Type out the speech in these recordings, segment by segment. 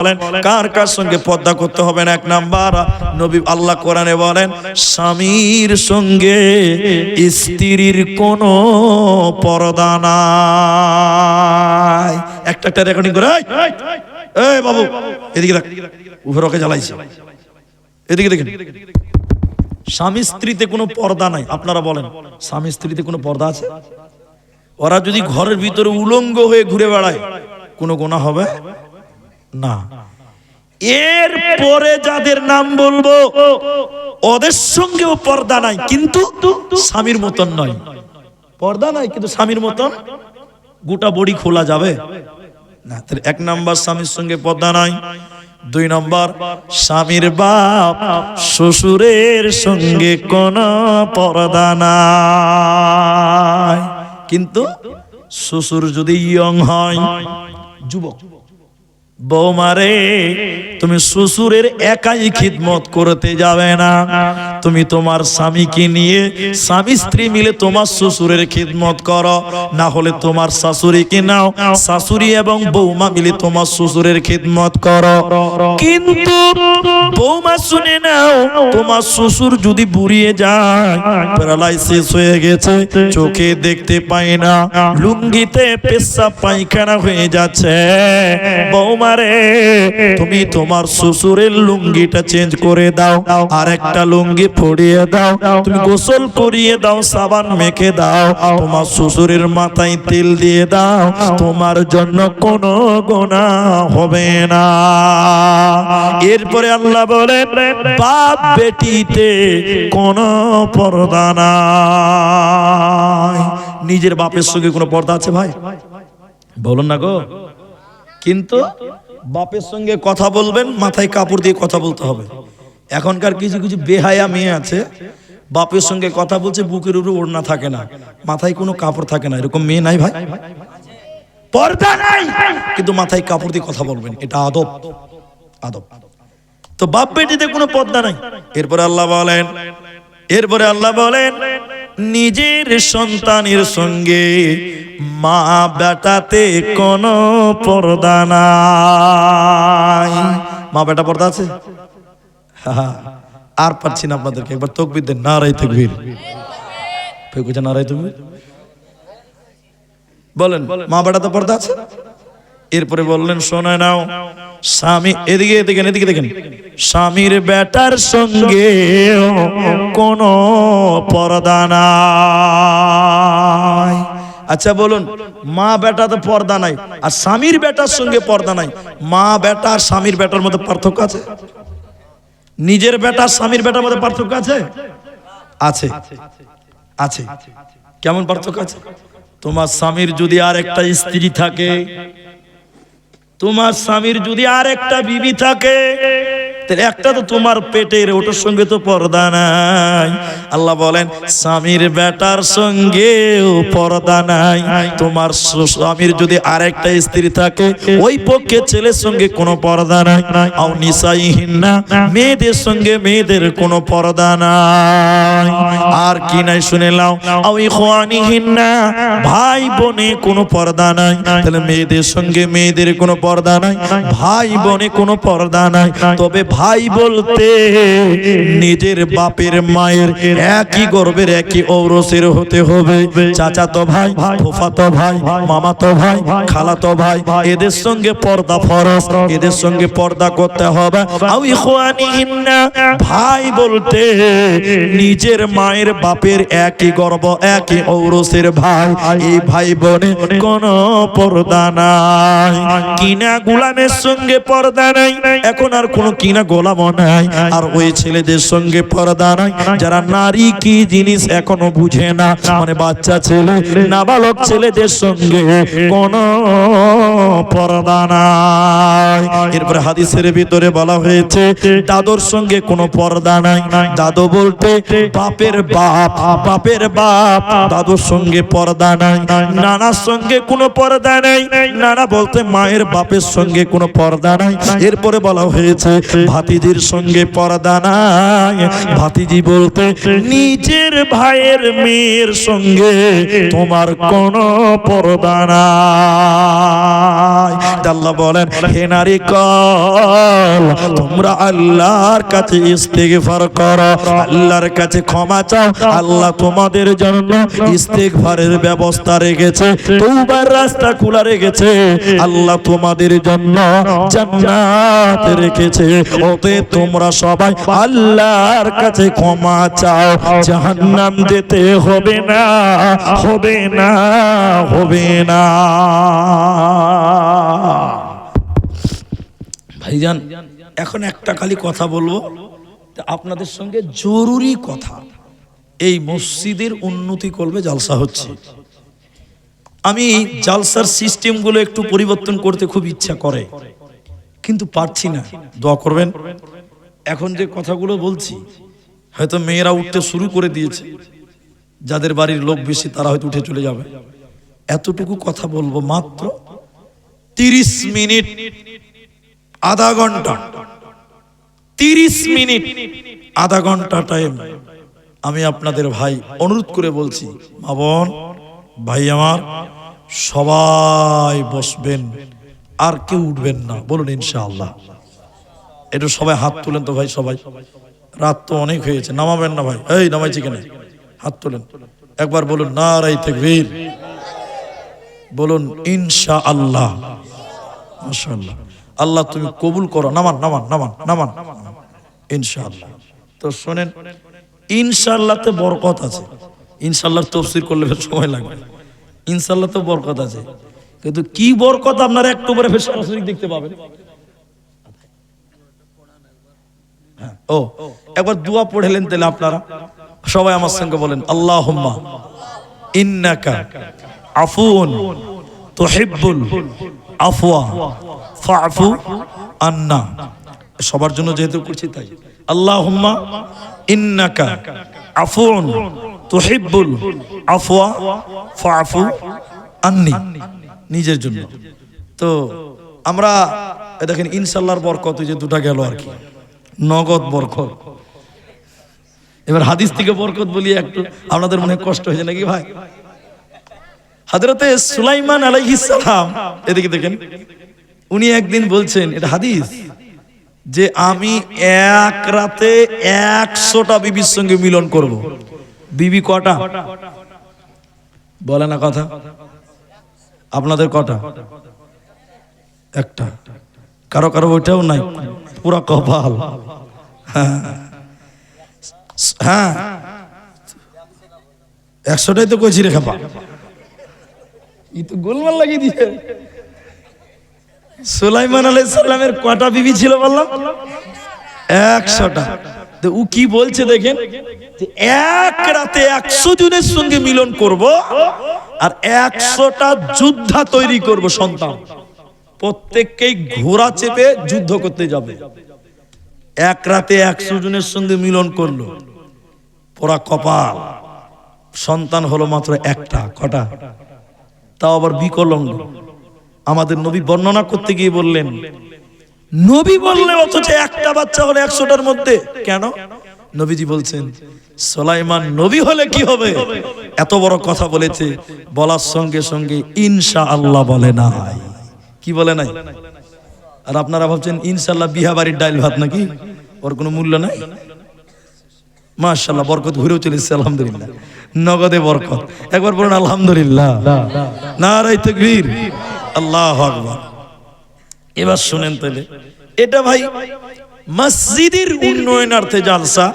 বলেন কার কার সঙ্গে পর্দা করতে হবে না? এক নাম্বার নবী আল্লাহ কোরআনে বলেন স্বামীর সঙ্গে স্ত্রীর কোনো পর্দা নাই। একটা একটা রেকর্ডিং করে এই, বাবু এদিকে দেখ উভরকে জ্বালাইছে। এদিকে দেখেন স্বামী স্ত্রীতে কোনো পর্দা নাই। আপনারা বলেন স্বামী স্ত্রীতে কোনো পর্দা আছে? ওরা যদি ঘরের ভিতরে উলঙ্গ হয়ে ঘুরে বেড়ায় কোনো গোনা হবে? না। এর পরে যাদের নাম বলব, ওদের সঙ্গেও পর্দা নাই, কিন্তু স্বামীর মতন নয়। পর্দা নাই, কিন্তু স্বামীর মতন গোটা বড়ি খোলা যাবে। না, তাহলে এক নাম্বার স্বামীর সঙ্গে পর্দা নাই, দুই নম্বর স্বামীর বাপ শ্বশুরের সঙ্গে কোন পর্দা নাই। কিন্তু শ্বশুর যদি ইয়ং হয়, যুবক। বৌমারে তুমি শ্বশুরের একাই খিদমত করতে যাবে না। তুমি তোমার স্বামীকে নিয়ে স্বামী স্ত্রী মিলে তোমার শ্বশুরের খিদমত করো। না হলে তোমার শাশুড়িকে নাও, শাশুড়ি এবং বৌমা মিলে তোমার শ্বশুরের খিদমত করো। কিন্তু বৌমা শুনে নাও, তোমার শ্বশুর যদি বুড়িয়ে যায়, প্যারালাইসিস হয়ে গেছে, চোখে দেখতে পায় না, লুঙ্গিতে পেশাব পায়খানা হয়ে যাচ্ছে। বৌমারে তুমি তোমার শ্বশুরের লুঙ্গিটা চেঞ্জ করে দাও, আর একটা লুঙ্গি পরিয়ে দাও। তুমি গোসল করিয়ে দাও, সাবান মেখে দাও, তোমার শ্বশুরের মাথায় তেল দিয়ে দাও, তোমার জন্য কোনো গোনা হবে না। এরপরে আল্লাহ বলেন, বাপ বেটিতে কোনো পর্দা নাই। নিজের বাপের সঙ্গে কোনো পর্দা আছে ভাই? বলুন না গো। কিন্তু বাপের সঙ্গে কথা বলবেন, মাথায় কাপড় দিয়ে কথা বলতে হবে। এখনকার কিছু কিছু বেহায়া মেয়ে আছে, বাপের সঙ্গে কথা বলছে, বুকের উপরে ওড়না থাকে না, মাথায় কোনো কাপড় থাকে না। এরকম মেয়ে নাই ভাই? পর্দা নাই, কিন্তু মাথায় কাপড় দিয়ে কথা বলবেন, এটা আদব। আদব। তো বাপ বেটিতে কোনো পর্দা নাই। এরপরে আল্লাহ বলেন, এরপরে আল্লাহ বলেন নিজের সন্তানের সঙ্গে মা বেটাতে কোনো পর্দা নাই। মা বেটা পর্দা আছে? আর পাচ্ছি না আপনাদেরকে, একবার তকবির দেন নারাই তকবির। ফেকুছে নারাই তকবির। বলেন, মা বেটা তো পর্দা আছে? এরপরে বললেন, শোনে নাও, স্বামী এদিকে দেখেন এদিকে দেখেন, স্বামীর বেটার সঙ্গে কোন পর্দা নাই। আচ্ছা বলুন, মা বেটা তো পর্দা নাই, আর স্বামীর বেটার সঙ্গে পর্দা নাই। মা বেটা আর স্বামীর বেটার মধ্যে পার্থক্য আছে? নিজের বেটা স্বামীর বেটার মধ্যে পার্থক্য আছে? আছে আছে। কেমন পার্থক্য আছে? তোমার স্বামীর যদি আর একটা স্ত্রী থাকে তোমার স্বামীর যদি আর একটা বিবি থাকে একটা তো তোমার পেটের ওটার সঙ্গে তো পর্দা নাই। আল্লাহ বলেন, স্বামীর বেটার সঙ্গেও পর্দা নাই। তোমার স্বামীর যদি আর একটা স্ত্রী থাকে, ওই পক্ষে ছেলের সঙ্গে কোনো পর্দা নাই। আও নিসাইহীন না মেয়েদের সঙ্গে মেয়েদের কোনো পর্দা নাই। আর কি নাই শুনে নাও। আও ইখওয়ানিহীন না ভাই বোনে কোনো পর্দা নাই। তাহলে মেয়েদের সঙ্গে মেয়েদের কোনো পর্দা নাই ভাই বোনে কোনো পর্দা নাই। তবে ভাই বলতে, নিজের বাপের মায়ের একই গর্বের একই ঔরসের হতে হবে। চাচাতো ভাই ফুফাতো ভাই মামাতো ভাই খালাতো ভাই, এদের সঙ্গে পর্দা ফরজ, এদের সঙ্গে পর্দা করতে হবে। ভাই বলতে, নিজের মায়ের বাপের একই গর্ব, একই ঔরসের ভাই, এই ভাই বোনে কোন পর্দা নাই। কিনা গোলামের সঙ্গে পর্দা নাই, এখন আর কোন কিনা গোলাম নাই, আর ওই ছেলেদের সঙ্গে পর্দা নাই। যারা নারী কি জিনিস এখনও বুঝে না? মানে বাচ্চা ছেলে, নাবালক ছেলেদের সঙ্গে কোন পর্দা নাই। এরপরে হাদিসের ভিতরে বলা হয়েছে, দাদুর সঙ্গে কোনো পর্দা নাই। দাদু বলতে, বাপের বাপ বাপের বাপ, দাদুর সঙ্গে পর্দা নাই। নানার সঙ্গে কোনো পর্দা নাই। নানা বলতে মায়ের বাপের সঙ্গে কোনো পর্দা নাই। এরপরে বলা হয়েছে ভাই ভাতিজির সঙ্গে পর্দা নাই। ভাতিজি বলতে, নিজের ভাইয়ের মেয়ের সঙ্গে তোমার কোনো পর্দা নাই। আল্লাহ বলেন, হে নারী কল, তোমরা আল্লাহর কাছে ইস্তেগফার করো। আল্লাহর কাছে ক্ষমা চাও। আল্লাহ তোমাদের জন্য ইস্তেগফারের ব্যবস্থা রেখেছে তৌবার রাস্তা খোলা রেখেছে। আল্লাহ তোমাদের জন্য জান্নাত রেখেছে। ওতে তোমরা সবাই আল্লাহর কাছে ক্ষমা চাও। জাহান্নাম যেতে হবে না হবে না হবে না। ভাইজান, এখন একটা খালি কথা বলব। আপনাদের সঙ্গে জরুরি কথা। এই মসজিদের উন্নতি করবে জালসা হচ্ছে। আমি জালসার সিস্টেমগুলো একটু পরিবর্তন করতে খুব ইচ্ছা করে। কিন্তু পারছি না। দোয়া করবেন? এখন যে কথাগুলো বলছি, হয়তো মেয়েরা উঠতে শুরু করে দিয়েছে। যাদের বাড়ির লোক বেশি, তারা হয়তো উঠে চলে যাবে। এতটুকু কথা বলব মাত্র তিরিশ মিনিট, আধা ঘণ্টা। তিরিশ মিনিট, আধা ঘণ্টা টাইম আমি আপনাদের ভাই অনুরোধ করে বলছি, মা বোন, ভাই আমার, সবাই বসবেন। আর কেউ উঠবেন না। বলুন, ইনশাআল্লাহ। একটু সবাই হাত তুলেন তো ভাই, সবাই। রাত তো অনেক হয়েছে। নামাবেন না ভাই। এই, নামাইছি কেন? হাত তুলেন। একবার বলুন না রাই বীর বলুন ইনশা আল্লাহ মাশাআল্লাহ। আল্লাহ তুমি কবুল করো। নামান নামান নামান নামান। ইনশাআল্লাহ। তো শোনেন, ইনশাআল্লাহতে বরকত আছে। ইনশাআল্লাহর তফসির করলে সময় লাগবে। ইনশাআল্লাহ তো বরকত আছে। কিন্তু কি বরকত আপনারা একটু পরে সরাসরি দেখতে পাবেন? হ্যাঁ, ও একবার দোয়া পড়েলেন তাহলে আপনারা। সবাই আমার সঙ্গে বলেন আল্লাহ ইন্নাকা আফুন তুহিব্বুল আফওয়া ফাফু আন্না। সবার জন্য যেহেতু করছি তাই। আল্লাহুম্মা ইন্নাকা আফুন তুহিব্বুল আফওয়া ফাফু আন্নি। নিজের জন্য। তো আমরা দেখেন, ইনশাল্লাহর বরকত যে দুটা গেল আর কি। নগদ বরকত। এবার হাদিস থেকে বরকত বলি একটু, আপনাদের মনে কষ্ট হয়েছে নাকি ভাই? হাজরতে সুলাইমান সালাম, এদিকে দেখেন, উনি একদিন বলছেন, এটা হাদিস, যে আমি এক রাতে একশোটা বিবির সঙ্গে মিলন করব। বিবি কটা? বলে না কথা? আপনাদের কটা? একটা। কারও কারও ওইটাও নাই। পুরা কপাল। হ্যাঁ। হ্যাঁ একশোটাই তো কইছি রে খাপা। ই তো গোলমাল লাগিয়ে দিয়ে। সুলাইমান আলাইসাল্লামের কটা বিবি ছিল বললাম? একশোটা। তো ও কি বলছে দেখেন? এক রাতে একশো জনের সঙ্গে মিলন করব। আর একশোটা যোদ্ধা তৈরি করব, সন্তান। প্রত্যেককেই ঘোড়া চেপে যুদ্ধ করতে যাবে। এক রাতে একশো জনের সঙ্গে মিলন করল। পোড়া কপাল। সন্তান হলো মাত্র একটা, কটা? তাও আবার বিকলঙ্গ। আমাদের নবী বর্ণনা করতে গিয়ে বললেন, নবী বললেন অথচ একটা বাচ্চা হলে একশোটার মধ্যে। কেন? নবীজি বলছেন, সোলাইমান নবী হলে কি হবে? এত বড় কথা বলেছে, বলার সঙ্গে সঙ্গে ইনশা আল্লাহ বলে নাই। কি বলে নাই? আর আপনারা ভাবছেন ইনশাল্লাহ বিহা বাড়ির ডাইল ভাত নাকি? ওর কোনো মূল্য নাই? মাশাল্লাহ বরকত ঘুরেও চলেছে, আলহামদুলিল্লাহ। নগদে বরকত। একবার বলুন, আলহামদুলিল্লাহ। নারাই তাকবীর। আল্লাহ এবার শুনেন তাহলে। এটা ভাই মসজিদের উন্নয়নার্থে জালসা।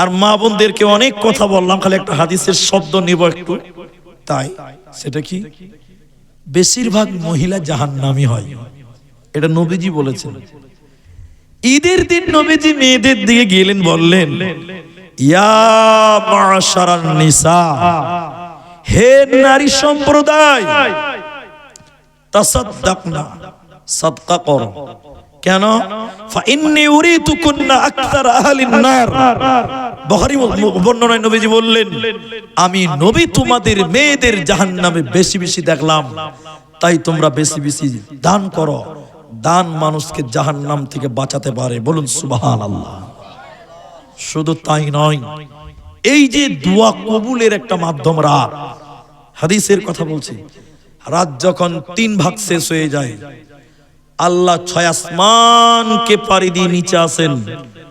আর মা বোনদেরকে অনেক কথা বললাম, খালি একটা হাদিসের শব্দ নিব একটু। তাই, সেটা কি? বেশিরভাগ মহিলা জাহান নামি হয়। এটা নবীজি বলেছেন। ঈদের দিন নবীজি মেয়েদের দিকে গেলেন, বললেন নিসা, হে নারী সম্প্রদায় সাদকা করো। কেন? বর্ণনায় নবীজি বললেন, আমি নবী তোমাদের মেয়েদের জাহান্নামে বেশি বেশি দেখলাম। তাই তোমরা বেশি বেশি দান করো। দান মানুষকে জাহান্নাম থেকে বাঁচাতে পারে। বলুন সুবাহান আল্লাহ শুধু তাই নয়, এই যে দোয়া কবুলের একটা মাধ্যম রাত। হাদিসের কথা বলছি। রাত যখন তিন ভাগ শেষ হয়ে যায় আল্লাহ ছয় আসমানকে পাড়ি দিয়ে নিচে আসেন।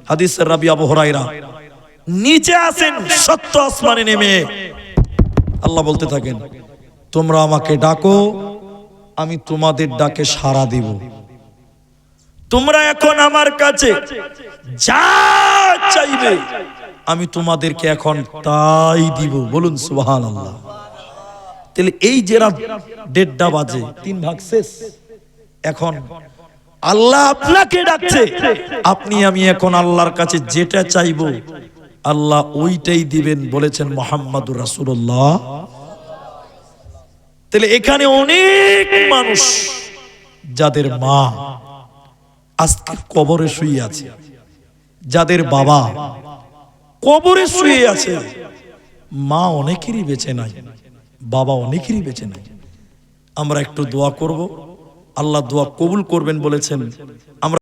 হাদিসের রাবি আবু হরাইরা নিচে আসেন, সত্য আসমানে নেমে। আল্লাহ বলতে থাকেন, তোমরা আমাকে ডাকো, আমি তোমাদের ডাকে সাড়া দিব। তোমরা এখন আমার কাছে যা চাইবে, আমি তোমাদেরকে এখন তাই দিব। বলুন সুবহান আল্লাহ তাহলে এই যে দেড়টা বাজে, তিন ভাগ শেষ। এখন আল্লাহ আপনাকে ডাকছে। আপনি, আমি এখন আল্লাহর কাছে যেটা চাইব, আল্লাহ ওইটাই দিবেন বলেছেন মোহাম্মদুর রাসূলুল্লাহ। তাহলে এখানে অনেক মানুষ যাদের মা আজকে কবরে শুয়ে আছে, যাদের বাবা কবরে শুয়ে আছে, মা অনেকেরই বেঁচে নাই, বাবা অনেকেরই বেঁচে নাই। আমরা একটু দোয়া করব। আল্লাহ দোয়া কবুল করবেন বলেছেন। আমরা